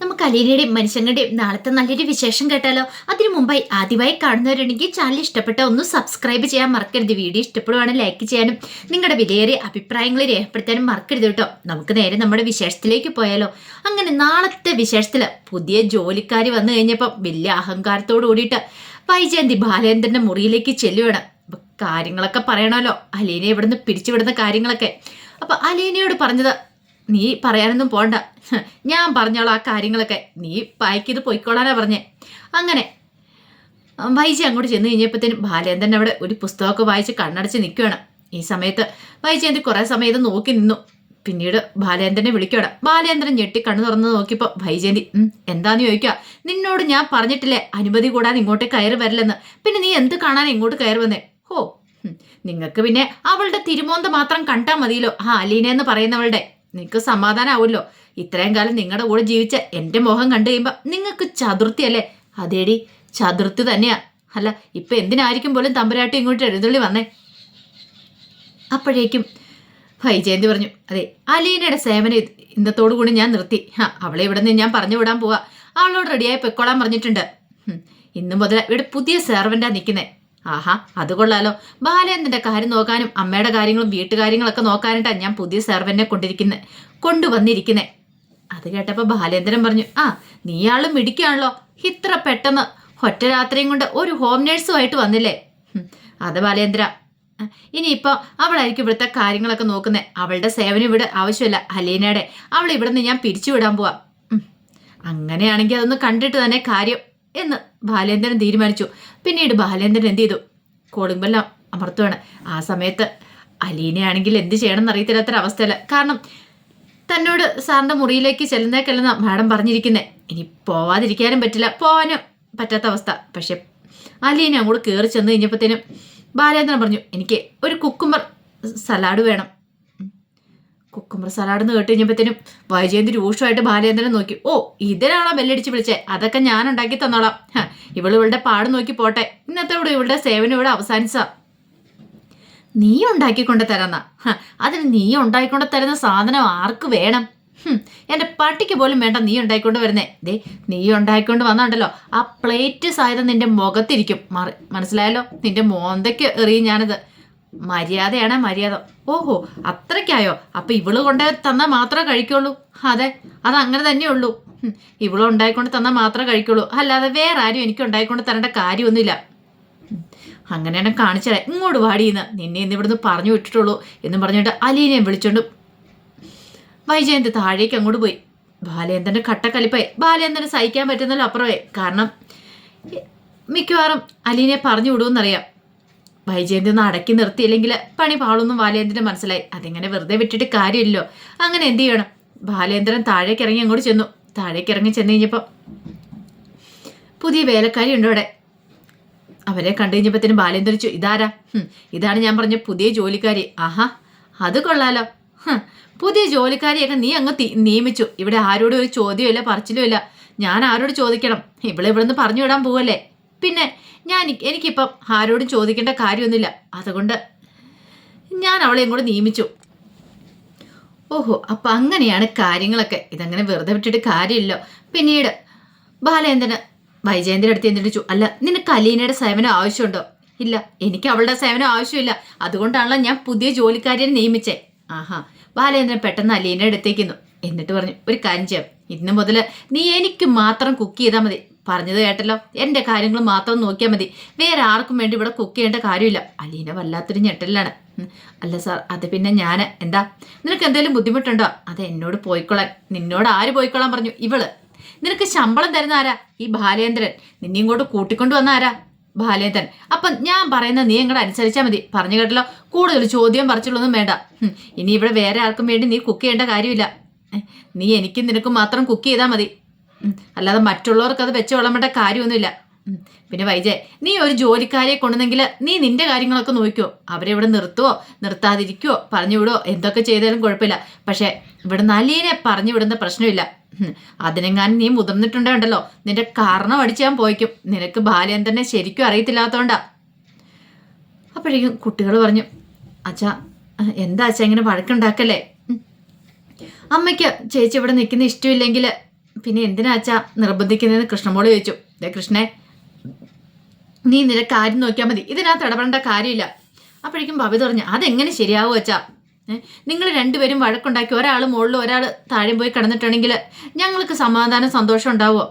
നമുക്ക് അലീനയുടെയും മനുഷ്യങ്ങളുടെയും നാളത്തെ നല്ലൊരു വിശേഷം കേട്ടാലോ? അതിനു മുമ്പായി ആദ്യമായി കാണുന്നവരുണ്ടെങ്കിൽ ചാനൽ ഇഷ്ടപ്പെട്ട ഒന്ന് സബ്സ്ക്രൈബ് ചെയ്യാൻ മറക്കരുത്. വീഡിയോ ഇഷ്ടപ്പെടുവാണെങ്കിൽ ലൈക്ക് ചെയ്യാനും നിങ്ങളുടെ വിലയേറിയ അഭിപ്രായങ്ങൾ രേഖപ്പെടുത്താനും മറക്കരുത് കേട്ടോ. നമുക്ക് നേരെ നമ്മുടെ വിശേഷത്തിലേക്ക് പോയാലോ. അങ്ങനെ നാളത്തെ വിശേഷത്തിൽ പുതിയ ജോലിക്കാർ വന്നു കഴിഞ്ഞപ്പോൾ വലിയ അഹങ്കാരത്തോട് കൂടിയിട്ട് വൈജയന്തി ബാലേന്ദ്രന്റെ മുറിയിലേക്ക് ചെല്ലുവാണ്. കാര്യങ്ങളൊക്കെ പറയണമല്ലോ. അലീനെ ഇവിടുന്ന് പിരിച്ചുവിടുന്ന കാര്യങ്ങളൊക്കെ. അപ്പൊ അലീനയോട് പറഞ്ഞത് നീ പറയാനൊന്നും പോണ്ട. ഞാൻ പറഞ്ഞോളാം ആ കാര്യങ്ങളൊക്കെ. നീ പായ്ക്കിത് പൊയ്ക്കോളാനാ പറഞ്ഞേ. അങ്ങനെ വൈജി അങ്ങോട്ട് ചെന്ന് കഴിഞ്ഞപ്പോഴത്തേനും ബാലേന്ദ്രൻ അവിടെ ഒരു പുസ്തകമൊക്കെ വായിച്ച് കണ്ണടച്ച് നിൽക്കുകയാണ്. ഈ സമയത്ത് വൈജി വൈജയന്തി കുറേ സമയം ഇത് നോക്കി നിന്നു. പിന്നീട് ബാലേന്ദ്രനെ വിളിക്കണം ബാലേന്ദ്രൻ ഞെട്ടി കണ്ണു തുറന്ന് നോക്കിയപ്പോൾ വൈജയന്തി എന്താന്ന് ചോദിക്കുക? നിന്നോട് ഞാൻ പറഞ്ഞിട്ടില്ലേ അനുമതി കൂടാതെ ഇങ്ങോട്ട് കയറി വരില്ലെന്ന്? പിന്നെ നീ എന്ത് കാണാൻ ഇങ്ങോട്ട് കയറി വന്നേ? ഹോ നിങ്ങൾക്ക് പിന്നെ അവളുടെ തിരുമോന്ത മാത്രം കണ്ടാൽ മതിയല്ലോ. ആ അലീന എന്ന് പറയുന്നവളുടെ. നിങ്ങൾക്ക് സമാധാനമാവുമല്ലോ ഇത്രയും കാലം നിങ്ങളുടെ കൂടെ ജീവിച്ച എന്റെ മോഹം കണ്ടു കഴിയുമ്പോൾ നിങ്ങൾക്ക് ചതുർത്ഥിയല്ലേ അതേടി ചതുർത്ഥി തന്നെയാ. അല്ല ഇപ്പം എന്തിനായിരിക്കും പോലും തമ്പരാട്ടി ഇങ്ങോട്ട് എഴുന്നള്ളി വന്നേ? അപ്പോഴേക്കും വൈജയന്തി പറഞ്ഞു അതെ അലീനയുടെ സേവനം ഇന്നത്തോടു കൂടി ഞാൻ നിർത്തി. ആ അവളെ ഇവിടെ നിന്ന് ഞാൻ പറഞ്ഞു വിടാൻ പോവാ. അവളോട് റെഡിയായി പൊയ്ക്കോളാൻ പറഞ്ഞിട്ടുണ്ട്. ഇന്നു മുതൽ ഇവിടെ പുതിയ സെർവന്റാണ് നിൽക്കുന്നേ ആഹാ അത് കൊള്ളാലോ. ബാലേന്ദ്രന്റെ കാര്യം നോക്കാനും അമ്മയുടെ കാര്യങ്ങളും വീട്ടുകാര്യങ്ങളൊക്കെ നോക്കാനായിട്ടാണ് ഞാൻ പുതിയ സെർവനെ കൊണ്ടിരിക്കുന്നത് കൊണ്ടുവന്നിരിക്കുന്നേ. അത് കേട്ടപ്പോൾ ബാലേന്ദ്രൻ പറഞ്ഞു ആ നീയാളും മിടിക്കുകയാണല്ലോ ഇത്ര പെട്ടെന്ന് ഒറ്റ രാത്രിയും കൊണ്ട് ഒരു ഹോം നേഴ്സുമായിട്ട് വന്നില്ലേ? അത് ബാലേന്ദ്ര. ഇനിയിപ്പോൾ അവളായിരിക്കും ഇവിടുത്തെ കാര്യങ്ങളൊക്കെ നോക്കുന്നത് അവളുടെ സേവനം ഇവിടെ ആവശ്യമില്ല അലീനയുടെ. അവൾ ഇവിടെ നിന്ന് ഞാൻ പിരിച്ചുവിടാൻ വിടാൻ പോവാ അങ്ങനെയാണെങ്കിൽ അതൊന്ന് കണ്ടിട്ട് തന്നെ കാര്യം എന്ന് ബാലേന്ദ്രൻ തീരുമാനിച്ചു. പിന്നീട് ബാലേന്ദ്രൻ എന്ത് ചെയ്തു? കോളിംബെല്ലാം അമർത്തുവാണ്. ആ സമയത്ത് അലീനയാണെങ്കിൽ എന്ത് ചെയ്യണം എന്നറിയത്തില്ലാത്തൊരു അവസ്ഥയില്ല കാരണം തന്നോട് സാറിന്റെ മുറിയിലേക്ക് ചെല്ലുന്നേക്കല്ലെന്ന മാഡം പറഞ്ഞിരിക്കുന്നത് ഇനി പോവാതിരിക്കാനും പറ്റില്ല. പോവാനും പറ്റാത്ത അവസ്ഥ. പക്ഷെ അലീന അങ്ങോട്ട് കയറി ചെന്ന് കഴിഞ്ഞപ്പോഴത്തേനും ബാലേന്ദ്രൻ പറഞ്ഞു എനിക്ക് ഒരു കുക്കുമ്പർ സലാഡ് വേണം. കുക്കുമ്പർ സലാഡ് എന്ന് കേട്ട് കഴിഞ്ഞപ്പോഴത്തേനും വൈജയന്തി രൂക്ഷമായിട്ട് ബാലചന്ദ്രൻ നോക്കി. ഓ ഇതിനാണോ ബെല്ലടിച്ച് വിളിച്ചേ? അതൊക്കെ ഞാൻ ഉണ്ടാക്കി തന്നോളാം. ഇവൾ ഇവളുടെ പാട് നോക്കി പോട്ടെ. ഇന്നത്തെ ഇവിടെ ഇവളുടെ സേവനം ഇവിടെ അവസാനിച്ച നീ ഉണ്ടാക്കിക്കൊണ്ട് തരാന്ന? അതിന് നീ ഉണ്ടാക്കിക്കൊണ്ട് തരുന്ന സാധനം ആർക്ക് വേണം? എന്റെ പട്ടിക്ക് പോലും വേണ്ട നീ ഉണ്ടായിക്കൊണ്ട് വരുന്നേ. ദേ നീ ഉണ്ടായിക്കൊണ്ട് വന്നുണ്ടല്ലോ. ആ പ്ലേറ്റ് സായുധം നിന്റെ മുഖത്തിരിക്കും. മനസ്സിലായല്ലോ? നിന്റെ മോന്തയ്ക്ക് എറിയും ഞാനത്. മര്യാദയാണ് മര്യാദ. ഓഹോ അത്രയ്ക്കായോ? അപ്പൊ ഇവൾ കൊണ്ട് തന്നാൽ മാത്രമേ കഴിക്കുള്ളൂ. അതെ അത് അങ്ങനെ തന്നെയുള്ളൂ ഉള്ളൂ. ഇവൾ ഉണ്ടായിക്കൊണ്ട് തന്നാൽ മാത്രമേ കഴിക്കുള്ളൂ. അല്ലാതെ വേറെ ആരും എനിക്ക് ഉണ്ടായിക്കൊണ്ട് തരേണ്ട കാര്യമൊന്നുമില്ല. അങ്ങനെയാണ് കാണിച്ചത്. ഇങ്ങോട്ട് വാടിയെന്ന് നിന്നെ ഇന്ന് ഇവിടുന്ന് പറഞ്ഞു വിട്ടിട്ടുള്ളൂ എന്ന് പറഞ്ഞിട്ട് അലീനയും വിളിച്ചോണ്ട് വൈജയന്ത് താഴേക്ക് അങ്ങോട്ട് പോയി. ബാലേന്ദ്രന്റെ കട്ടക്കലിപ്പായി. ബാലേന്ദ്രന് സഹിക്കാൻ പറ്റുന്നല്ലോ അപ്പുറമേ കാരണം മിക്കവാറും അലീനെ പറഞ്ഞു വിടുമെന്നറിയാം. വൈജയന്തി ഒന്ന് അടക്കി നിർത്തിയില്ലെങ്കിൽ പണി പാളൊന്നും ബാലേന്ദ്രന് മനസ്സിലായി. അതിങ്ങനെ വെറുതെ വിട്ടിട്ട് കാര്യമില്ലല്ലോ. അങ്ങനെ എന്ത് ചെയ്യണം? ബാലേന്ദ്രൻ താഴേക്ക് ഇറങ്ങി അങ്ങോട്ട് ചെന്നു. താഴേക്ക് ഇറങ്ങി ചെന്ന് കഴിഞ്ഞപ്പോൾ പുതിയ വേലക്കാരി ഉണ്ട് അവിടെ? അവരെ കണ്ടു കഴിഞ്ഞപ്പോഴത്തേനും ബാലേന്ദ്രൻ ചോ ഇതാരാ? ഇതാണ് ഞാൻ പറഞ്ഞ പുതിയ ജോലിക്കാരി. ആഹാ അത് കൊള്ളാലോ. പുതിയ ജോലിക്കാരിയൊക്കെ നീ അങ്ങ് നിയമിച്ചു. ഇവിടെ ആരോടും ഒരു ചോദ്യമില്ല പറച്ചിലും ഇല്ല ഞാൻ ആരോട് ചോദിക്കണം? ഇവിടെ ഇവിടെ നിന്ന് പറഞ്ഞു വിടാൻ പോവല്ലേ? പിന്നെ ഞാൻ എനിക്കിപ്പം ആരോടും ചോദിക്കേണ്ട കാര്യമൊന്നുമില്ല. അതുകൊണ്ട് ഞാൻ അവളെ ഇങ്ങോട്ട് നിയമിച്ചു. ഓഹോ അപ്പം അങ്ങനെയാണ് കാര്യങ്ങളൊക്കെ. ഇതങ്ങനെ വെറുതെ വിട്ടിട്ട് കാര്യമില്ല പിന്നീട് ബാലേന്ദ്രന് വൈജയന്തിന്റെ അടുത്ത് എന്തിടിച്ചു അല്ല നിനക്ക് അലീനയുടെ സേവനം ആവശ്യമുണ്ടോ? ഇല്ല എനിക്ക് അവളുടെ സേവനം ആവശ്യമില്ല. അതുകൊണ്ടാണല്ലോ ഞാൻ പുതിയ ജോലിക്കാരിയെ നിയമിച്ചേ. ആഹാ ബാലേന്ദ്രൻ പെട്ടെന്ന് അലീനയുടെ അടുത്തേക്കുന്നു എന്നിട്ട് പറഞ്ഞു ഒരു കാര്യം ചെയ്യാം. ഇന്ന് മുതൽ നീ എനിക്ക് മാത്രം കുക്ക് ചെയ്താൽ മതി. പറഞ്ഞത് കേട്ടല്ലോ. എന്റെ കാര്യങ്ങൾ മാത്രം നോക്കിയാൽ മതി. വേറെ ആർക്കും വേണ്ടി ഇവിടെ കുക്ക് ചെയ്യേണ്ട കാര്യമില്ല. അലീന വല്ലാത്തൊരു ഞെട്ടലാണ് അല്ല സാർ അത് പിന്നെ ഞാൻ എന്താ? നിനക്ക് എന്തെങ്കിലും ബുദ്ധിമുട്ടുണ്ടോ? അത് എന്നോട് പോയിക്കൊള്ളാൻ. നിന്നോട് ആര് പോയിക്കൊള്ളാൻ പറഞ്ഞു? ഇവൾ. നിനക്ക് ശമ്പളം തരുന്ന ആരാ? ഈ ബാലേന്ദ്രൻ. നിന്നെ ഇങ്ങോട്ട് കൂട്ടിക്കൊണ്ടു വന്ന ആരാ? ബാലേന്ദ്രൻ. അപ്പം ഞാൻ പറയുന്ന നീ ഇങ്ങോട്ട് അനുസരിച്ചാൽ മതി. പറഞ്ഞു കേട്ടല്ലോ? കൂടുതൽ ചോദ്യം പറിച്ചുള്ളൊന്നും വേണ്ട. ഇനി ഇവിടെ വേറെ ആർക്കും വേണ്ടി നീ കുക്ക് ചെയ്യേണ്ട കാര്യമില്ല. നീ എനിക്കും നിനക്കും മാത്രം കുക്ക് ചെയ്താൽ മതി. അല്ലാതെ മറ്റുള്ളവർക്ക് അത് വെച്ച് വിളമ്പേണ്ട കാര്യമൊന്നുമില്ല. പിന്നെ വൈജയ് നീ ഒരു ജോലിക്കാരെ കൊണ്ടുവന്നെങ്കിൽ നീ നിന്റെ കാര്യങ്ങളൊക്കെ നോക്കിയോ അവരെ ഇവിടെ നിർത്തുവോ? നിർത്താതിരിക്കുവോ? പറഞ്ഞു വിടുവോ? എന്തൊക്കെ ചെയ്താലും കുഴപ്പമില്ല. പക്ഷേ ഇവിടെ നല്ലതിനെ പറഞ്ഞു വിടുന്ന പ്രശ്നമില്ല. അതിനെങ്ങാനും നീ മുതിർന്നിട്ടുണ്ടല്ലോ നിന്റെ കാരണം അടിച്ച് ഞാൻ പോയിക്കും. നിനക്ക് ബാല്യം തന്നെ ശരിക്കും അറിയത്തില്ലാത്തോണ്ടാ. അപ്പോഴേക്കും കുട്ടികൾ പറഞ്ഞു അച്ഛാ എന്താ അച്ഛാ ഇങ്ങനെ വഴക്കുണ്ടാക്കല്ലേ? അമ്മയ്ക്ക് ചേച്ചി ഇവിടെ നിൽക്കുന്ന ഇഷ്ടമില്ലെങ്കിൽ പിന്നെ എന്തിനാ അച്ഛാ നിർബന്ധിക്കുന്നതെന്ന് കൃഷ്ണമോൾ ചോദിച്ചു. ദേ കൃഷ്ണേ നീ നിന്റെ കാര്യം നോക്കിയാൽ മതി. ഇതിനകത്ത് ഇടപെടേണ്ട കാര്യമില്ല. അപ്പോഴേക്കും ഭവി പറഞ്ഞു അതെങ്ങനെ ശരിയാവും അച്ഛാ? നിങ്ങൾ രണ്ടുപേരും വഴക്കുണ്ടാക്കി ഒരാൾ മുകളിൽ ഒരാൾ താഴെ പോയി കിടന്നിട്ടുണ്ടെങ്കിൽ ഞങ്ങൾക്ക് സമാധാനം സന്തോഷം ഉണ്ടാവുമോ?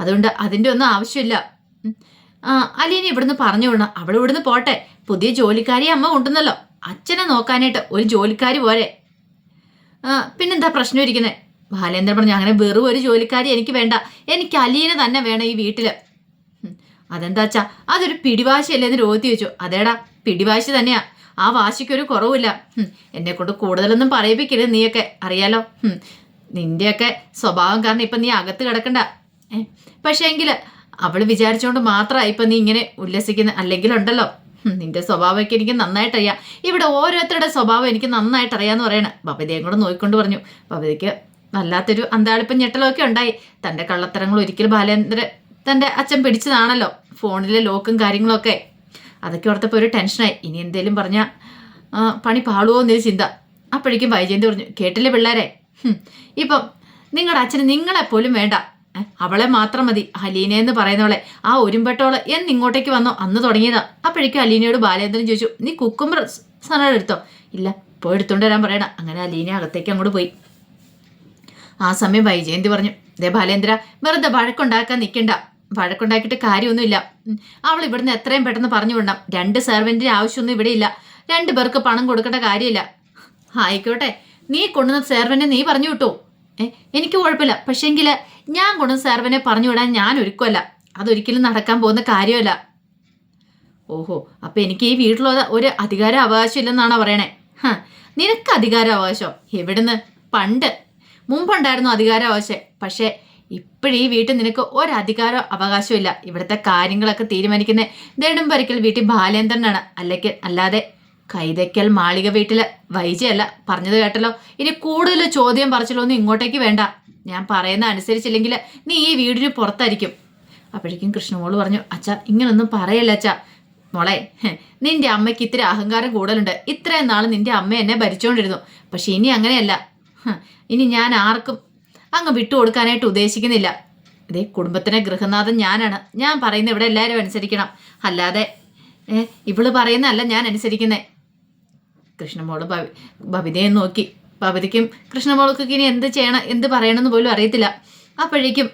അതുകൊണ്ട് അതിന്റെ ഒന്നും ആവശ്യമില്ല. അലീനി ഇവിടുന്ന് പറഞ്ഞു വിടണം. അവൾ ഇവിടുന്ന് പോട്ടെ. പുതിയ ജോലിക്കാരി അമ്മ കൊണ്ടുവന്നല്ലോ. അച്ഛനെ നോക്കാനായിട്ട് ഒരു ജോലിക്കാരി പോരെ. പിന്നെന്താ പ്രശ്നം ഇരിക്കുന്നത് ബാലേന്ദ്രൻ പറഞ്ഞു അങ്ങനെ വെറും ഒരു ജോലിക്കാരി എനിക്ക് വേണ്ട. എനിക്ക് അലീനെ തന്നെ വേണം ഈ വീട്ടിൽ അതെന്താ അച്ഛാ? അതൊരു പിടിവാശിയല്ലേ എന്ന് രോഹത്തി വെച്ചു അതേടാ പിടിവാശി തന്നെയാ. ആ വാശിക്കൊരു കുറവില്ല എന്നെ കൊണ്ട് കൂടുതലൊന്നും പറയിപ്പിക്കരുത് നീയൊക്കെ. അറിയാലോ? നിന്റെയൊക്കെ സ്വഭാവം കാരണം ഇപ്പം നീ അകത്ത് കിടക്കണ്ട. പക്ഷേ എങ്കിൽ അവൾ വിചാരിച്ചുകൊണ്ട് മാത്രമാണ് ഇപ്പം നീ ഇങ്ങനെ ഉല്ലസിക്കുന്ന. അല്ലെങ്കിലുണ്ടല്ലോ നിന്റെ സ്വഭാവമൊക്കെ എനിക്ക് നന്നായിട്ട് അറിയാം ഇവിടെ ഓരോരുത്തരുടെ സ്വഭാവം എനിക്ക് നന്നായിട്ട് പറയണ. ബബിതയും കൂടെ നോക്കിക്കൊണ്ട് പറഞ്ഞു. ബബിതയ്ക്ക് വല്ലാത്തൊരു അന്താളിപ്പം ഞെട്ടലൊക്കെ ഉണ്ടായി. തന്റെ കള്ളത്തരങ്ങൾ ഒരിക്കൽ ബാലേന്ദ്ര തന്റെ അച്ഛൻ പിടിച്ചതാണല്ലോ. ഫോണിലെ ലോക്കും കാര്യങ്ങളൊക്കെ. അതൊക്കെ ഓർത്തപ്പോൾ ഒരു ടെൻഷനായി. ഇനി എന്തേലും പറഞ്ഞാൽ പണി പാളുവോ എന്നൊരു ചിന്ത. അപ്പോഴേക്കും വൈജയന്തി പറഞ്ഞു കേട്ടില്ലേ പിള്ളേരെ? ഇപ്പം നിങ്ങളുടെ അച്ഛന് നിങ്ങളെപ്പോലും വേണ്ട. അവളെ മാത്രം മതി. അലീന എന്ന് പറയുന്നവളെ. ആ ഒരുമ്പെട്ടോൾ എന്ന് ഇങ്ങോട്ടേക്ക് വന്നോ? അന്ന് തുടങ്ങിയതാ. അപ്പോഴേക്കും അലീനയോട് ബാലേന്ദ്രൻ ചോദിച്ചു നീ കുക്കുംബർ സാധനം എടുത്തോ? ഇല്ല പോയി എടുത്തോണ്ട് വരാൻ പറയണ. അങ്ങനെ അലീന അകത്തേക്ക് അങ്ങോട്ട് പോയി. ആ സമയം വൈജയന്തി പറഞ്ഞു ദേ ബാലേന്ദ്ര വെറുതെ വഴക്കുണ്ടാക്കാൻ നിൽക്കണ്ട. വഴക്കുണ്ടാക്കിയിട്ട് കാര്യമൊന്നുമില്ല. അവൾ ഇവിടുന്ന് എത്രയും പെട്ടെന്ന് പറഞ്ഞു വിടണം. രണ്ട് സെർവന്റിന് ആവശ്യമൊന്നും ഇവിടെ ഇല്ല. രണ്ടു പേർക്ക് പണം കൊടുക്കേണ്ട കാര്യമില്ല. ആയിക്കോട്ടെ നീ കൊണ്ടുവന്ന സെർവനെ നീ പറഞ്ഞു വിട്ടു? എനിക്ക് കുഴപ്പമില്ല. പക്ഷേങ്കിൽ ഞാൻ കൊണ്ടുവന്ന സെർവനെ പറഞ്ഞു വിടാൻ ഞാൻ ഒരുക്കുമല്ല അതൊരിക്കലും നടക്കാൻ പോകുന്ന കാര്യമല്ല. ഓഹോ അപ്പം എനിക്ക് ഈ വീട്ടിലുള്ള ഒരു അധികാര അവകാശം ഇല്ലെന്നാണോ പറയണേ? നിനക്ക് അധികാര അവകാശം? എവിടുന്ന്? പണ്ട് മുമ്പുണ്ടായിരുന്നു അധികാരാവകാശം പക്ഷേ ഇപ്പോഴീ വീട്ടിൽ നിനക്ക് ഒരധികാരോ അവകാശവും ഇല്ല ഇവിടുത്തെ കാര്യങ്ങളൊക്കെ തീരുമാനിക്കുന്ന നെടുമ്പരിക്കൽ വീട്ടിൽ ബാലേന്ദ്രനാണ്. അല്ലെങ്കിൽ അല്ലാതെ കൈതയ്ക്കൽ മാളിക വീട്ടിൽ വൈജയല്ല. പറഞ്ഞത് കേട്ടല്ലോ? ഇനി കൂടുതൽ ചോദ്യം പറച്ചിലൊന്നും ഇങ്ങോട്ടേക്ക് വേണ്ട. ഞാൻ പറയുന്ന അനുസരിച്ചില്ലെങ്കിൽ നീ ഈ വീടിന് പുറത്തായിരിക്കും. അപ്പോഴേക്കും കൃഷ്ണമോൾ പറഞ്ഞു അച്ഛ ഇങ്ങനൊന്നും പറയല്ല അച്ഛ. മോളെ നിന്റെ അമ്മയ്ക്ക് ഇത്തിരി അഹങ്കാരം കൂടുതലുണ്ട്. ഇത്രയും നാൾ നിന്റെ അമ്മ എന്നെ ഭരിച്ചുകൊണ്ടിരുന്നു പക്ഷെ ഇനി അങ്ങനെയല്ല. ഇനി ഞാൻ ആർക്കും അങ്ങ് വിട്ടുകൊടുക്കാനായിട്ട് ഉദ്ദേശിക്കുന്നില്ല. ഇതേ കുടുംബത്തിനെ ഗൃഹനാഥൻ ഞാനാണ്. ഞാൻ പറയുന്ന ഇവിടെ എല്ലാവരും അനുസരിക്കണം. അല്ലാതെ ഇവൾ പറയുന്നതല്ല ഞാൻ അനുസരിക്കുന്നേ. കൃഷ്ണമോൾ ഭവി ഭവിതയെ നോക്കി. ഭവതിക്കും കൃഷ്ണമോൾക്ക് ഇനി എന്ത് ചെയ്യണം എന്ത് പറയണമെന്ന് പോലും അറിയത്തില്ല. അപ്പോഴേക്കും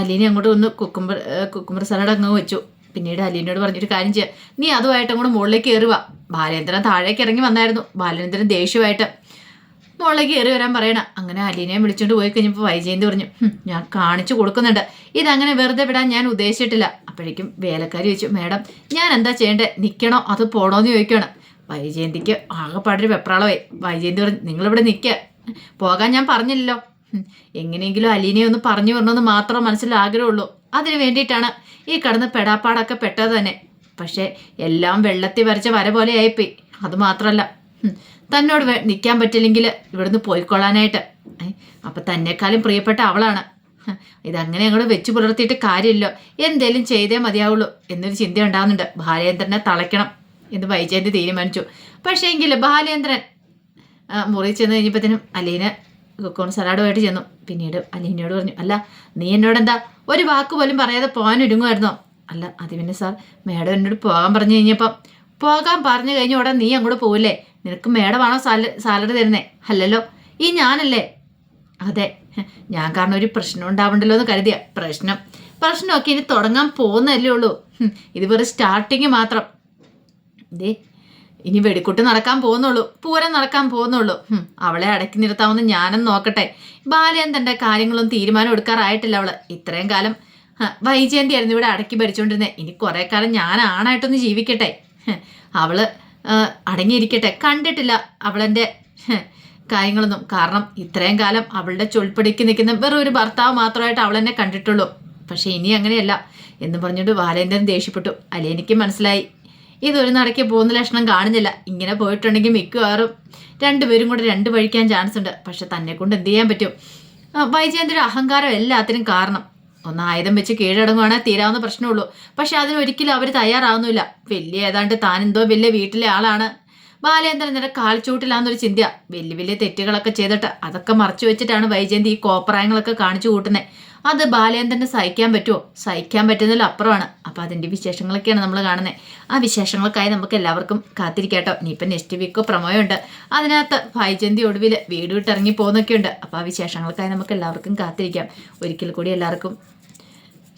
അലീനെ അങ്ങോട്ട് ഒന്ന് കുക്കുംബർ കുക്കുംബർ സാലഡ് അങ്ങ് വെച്ചു. പിന്നീട് അലീനോട് പറഞ്ഞൊരു കാര്യം ചെയ്യാം. നീ അതുമായിട്ട് അങ്ങോട്ട് മുകളിലേക്ക് കയറുക ബാലേന്ദ്രൻ താഴേക്ക് ഇറങ്ങി വന്നായിരുന്നു. ബാലേന്ദ്രൻ ദേഷ്യമായിട്ട് മുകളിലേക്ക് കയറി വരാൻ പറയണ. അങ്ങനെ അലീനയെ വിളിച്ചോണ്ട് പോയി കഴിഞ്ഞപ്പോൾ വൈജയന്തി പറഞ്ഞു ഞാൻ കാണിച്ചു കൊടുക്കുന്നുണ്ട്. ഇതങ്ങനെ വെറുതെ വിടാൻ ഞാൻ ഉദ്ദേശിച്ചിട്ടില്ല. അപ്പോഴേക്കും വേലക്കാരി ചോദിച്ചു മാഡം ഞാൻ എന്താ ചെയ്യേണ്ടത് നിൽക്കണോ അത് പോണോന്ന് ചോദിക്കണം വൈജയന്തിക്ക് ആകെപ്പാടൊരു വെപ്രാളമായി. വൈജയന്തി പറഞ്ഞു നിങ്ങളിവിടെ നിൽക്കുക പോകാൻ ഞാൻ പറഞ്ഞില്ലല്ലോ. എങ്ങനെയെങ്കിലും അലീനയെ ഒന്ന് പറഞ്ഞു വരണമെന്ന് മാത്രം മനസ്സിൽ ആഗ്രഹമുള്ളൂ. അതിന് വേണ്ടിയിട്ടാണ് ഈ കടന്ന് പെടാപ്പാടൊക്കെ പെട്ടത് തന്നെ. പക്ഷേ എല്ലാം വെള്ളത്തിൽ വരച്ച വര പോലെ ആയിപ്പോയി അത് മാത്രമല്ല ഹും, തന്നോട് നിൽക്കാൻ പറ്റില്ലെങ്കിൽ ഇവിടുന്ന് പോയിക്കൊള്ളാനായിട്ട്. അപ്പം തന്നെക്കാളും പ്രിയപ്പെട്ട അവളാണ്. ഇതങ്ങനെ അങ്ങോട്ട് വെച്ച് പുലർത്തിയിട്ട് കാര്യമില്ല. എന്തേലും ചെയ്തേ മതിയാവുള്ളൂ എന്നൊരു ചിന്ത ഉണ്ടാകുന്നുണ്ട് ബാലേന്ദ്രനെ തളയ്ക്കണം എന്ന് വൈജയന്തി തീരുമാനിച്ചു. പക്ഷേ എങ്കിൽ ബാലേന്ദ്രൻ മുറി ചെന്ന് കഴിഞ്ഞപ്പോഴത്തേനും അലീന കൊക്കോൺ സലാഡുമായിട്ട് ചെന്നു. പിന്നീട് അലീനയോട് പറഞ്ഞു അല്ല നീ എന്നോട് എന്താ ഒരു വാക്ക് പോലും പറയാതെ പോകാൻ ഒരുങ്ങുമായിരുന്നോ? അല്ല അത് പിന്നെ സാർ മേഡം എന്നോട് പോകാൻ പറഞ്ഞു കഴിഞ്ഞപ്പം പോകാൻ പറഞ്ഞു കഴിഞ്ഞ ഉടൻ നീ അങ്ങോട്ട് പോവില്ലേ? നിനക്ക് മേഡമാണോ സാല സാലറി തരുന്നേ. അല്ലല്ലോ ഈ ഞാനല്ലേ? അതെ ഞാൻ കാരണം ഒരു പ്രശ്നം ഉണ്ടാവണ്ടല്ലോ എന്ന് കരുതിയ. പ്രശ്നം. പ്രശ്നമൊക്കെ ഇനി തുടങ്ങാൻ പോകുന്നല്ലേ ഉള്ളൂ. ഇത് വെറും സ്റ്റാർട്ടിങ് മാത്രം. ദേ ഇനി വെടിക്കുട്ട് നടക്കാൻ പോകുന്നുള്ളൂ. പൂരം നടക്കാൻ പോകുന്നുള്ളൂ. അവളെ അടക്കി നിർത്താമെന്ന് ഞാനും നോക്കട്ടെ. ബാലേന്ദ്രന്റെ കാര്യങ്ങളൊന്നും തീരുമാനം എടുക്കാറായിട്ടില്ല അവൾ. ഇത്രയും കാലം വൈജയന്തി ആയിരുന്നു ഇവിടെ അടക്കി ഭരിച്ചുകൊണ്ടിരുന്നത് ഇനി കുറെ കാലം ഞാൻ ആണായിട്ടൊന്ന് ജീവിക്കട്ടെ അവൾ അടങ്ങിയിരിക്കട്ടെ. കണ്ടിട്ടില്ല അവളെന്റെ കാര്യങ്ങളൊന്നും. കാരണം ഇത്രയും കാലം അവളുടെ ചൊൽപ്പടിക്ക് നിൽക്കുന്ന വെറും ഒരു ഭർത്താവ് മാത്രമായിട്ട് അവളെന്നെ കണ്ടിട്ടുള്ളൂ. പക്ഷെ ഇനി അങ്ങനെയല്ല. എന്ന് പറഞ്ഞുകൊണ്ട് ബാലേന്ദ്രൻ ദേഷ്യപ്പെട്ടു. അല്ലെ എനിക്ക് മനസ്സിലായി. ഇതൊരു നടക്ക് പോകുന്ന ലക്ഷണം കാണുന്നില്ല. ഇങ്ങനെ പോയിട്ടുണ്ടെങ്കിൽ മിക്കവാറും രണ്ടുപേരും കൂടെ രണ്ട് വഴിക്കാൻ ചാൻസ് ഉണ്ട് പക്ഷെ തന്നെ കൊണ്ട് എന്ത് ചെയ്യാൻ പറ്റും? വൈജയന്തിയുടെ അഹങ്കാരം എല്ലാത്തിനും കാരണം. ഒന്ന് ആയുധം വെച്ച് കീഴടങ്ങുവാണേ തീരാവുന്ന പ്രശ്നമുള്ളൂ. പക്ഷെ അതിനൊരിക്കലും അവർ തയ്യാറാവുന്നില്ല. വലിയ ഏതാണ്ട് താനെന്തോ വലിയ വീട്ടിലെ ആളാണ്. ബാലേന്ദ്രൻ നിന്റെ കാൽച്ചൂട്ടിലാന്നൊരു ചിന്ത വലിയ വലിയ തെറ്റുകളൊക്കെ ചെയ്തിട്ട് അതൊക്കെ മറച്ചു വെച്ചിട്ടാണ് വൈജയന്തി ഈ കോപ്രായങ്ങളൊക്കെ കാണിച്ചു കൂട്ടുന്നത് അത് ബാലേന്ദ്രന് സഹിക്കാൻ പറ്റുമോ സഹിക്കാൻ പറ്റുന്നതിൽ അപ്പുറമാണ്. അപ്പോൾ അതിന്റെ വിശേഷങ്ങളൊക്കെയാണ് നമ്മൾ കാണുന്നത് ആ വിശേഷങ്ങൾക്കായി നമുക്ക് എല്ലാവർക്കും കാത്തിരിക്കാട്ടോ. ഇനിയിപ്പോൾ നെക്സ്റ്റ് വീക്ക് പ്രമോയം ഉണ്ട്. അതിനകത്ത് വൈജയന്തി ഒടുവിൽ വീട് വിട്ടിറങ്ങി പോകുന്നൊക്കെയുണ്ട് അപ്പോൾ ആ വിശേഷങ്ങൾക്കായി നമുക്ക് എല്ലാവർക്കും കാത്തിരിക്കാം. ഒരിക്കൽ കൂടി എല്ലാവർക്കും